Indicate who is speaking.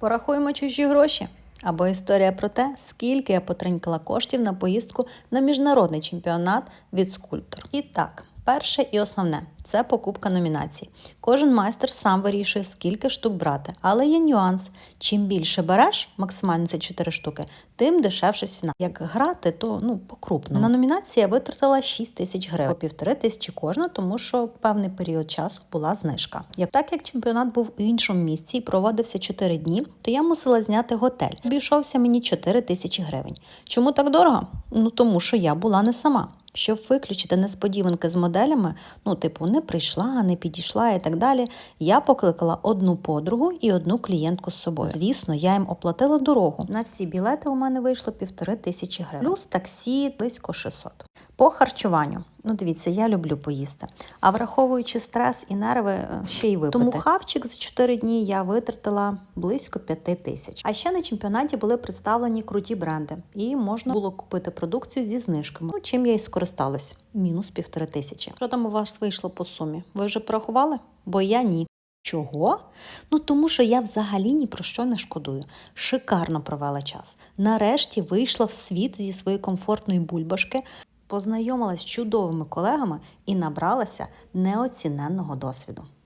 Speaker 1: Порахуємо чужі гроші. Або історія про те, скільки я потринькала коштів на поїздку на міжнародний чемпіонат від скульптор. І так, перше і основне це покупка номінацій. Кожен майстер сам вирішує, скільки штук брати, але є нюанс. Чим більше береш, максимально це 4 штуки, тим дешевше ціна. Як грати, то ну по-крупному. На номінації я витратила 6 тисяч гривень, по півтори тисячі кожна, тому що певний період часу була знижка. Як так як чемпіонат був у іншому місці і проводився 4 дні, то я мусила зняти готель. Обійшовся мені 4 тисячі гривень. Чому так дорого? Ну тому що я була не сама. Щоб виключити несподіванки з моделями, ну, типу, не прийшла, не підійшла і так далі, я покликала одну подругу і одну клієнтку з собою. Звісно, я їм оплатила дорогу. На всі білети у мене вийшло півтори тисячі гривень. Плюс таксі близько 600. По харчуванню. Ну, дивіться, я люблю поїсти. А враховуючи стрес і нерви, е, ще й випити. Тому хавчик за 4 дні я витратила близько 5 тисяч. А ще на чемпіонаті були представлені круті бренди, і можна було купити продукцію зі знижками. Ну, чим я і скористалась. Мінус півтори тисячі. Що там у вас вийшло по сумі? Ви вже порахували? Бо я ні. Чого? Ну тому що я взагалі ні про що не шкодую. Шикарно провела час. Нарешті вийшла в світ зі своєї комфортної бульбашки, познайомилась з чудовими колегами і набралася неоціненного досвіду.